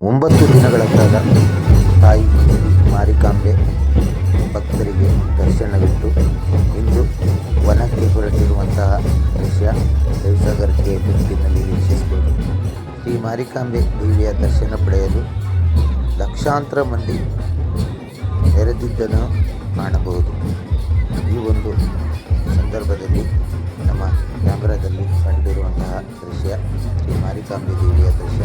ಒಂಬತ್ತು ದಿನಗಳ ಕಾಲ ತಾಯಿ ಮಾರಿಕಾಂಬೆ ಭಕ್ತರಿಗೆ ದರ್ಶನವಿಟ್ಟು ಇಂದು ವನಕ್ಕೆ ಹೊರಟಿರುವಂತಹ ದೃಶ್ಯ ದೇವಸಾಗರಕ್ಕೆ ಬೆಟ್ಟಿನಲ್ಲಿ ವೀಕ್ಷಿಸಬಹುದು ಶ್ರೀ ಮಾರಿಕಾಂಬೆ ದೇವಿಯ ದರ್ಶನ ಪಡೆಯಲು ಲಕ್ಷಾಂತರ ಮಂದಿ ನೆರೆದಿದ್ದನ್ನು ಕಾಣಬಹುದು. ಈ ಒಂದು ಸಂದರ್ಭದಲ್ಲಿ ನಮ್ಮ ಕ್ಯಾಮ್ರಾದಲ್ಲಿ ಕಂಡಿರುವಂತಹ ದೃಶ್ಯ ಶ್ರೀ ಮಾರಿಕಾಂಬೆ ದೇವಿಯ ದೃಶ್ಯ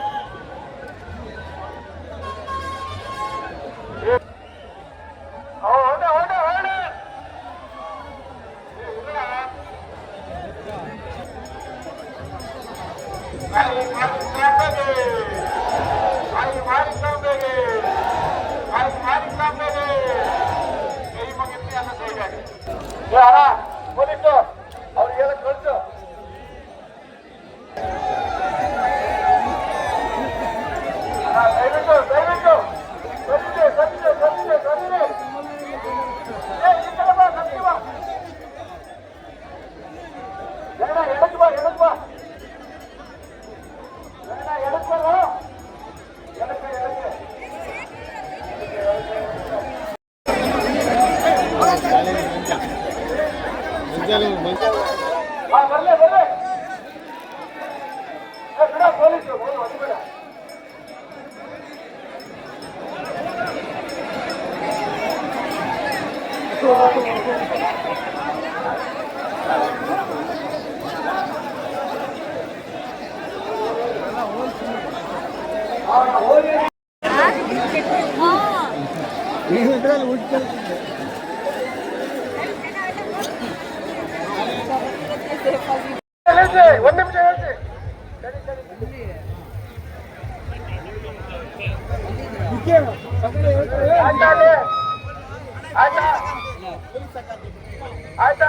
ఏమిట్రా ఊడిపోతుంది ಒಂದ್ ನಿಮಿಷ ಹೇಳ್ತಿ ಆಯ್ತಾ? ಆಯ್ತಾ?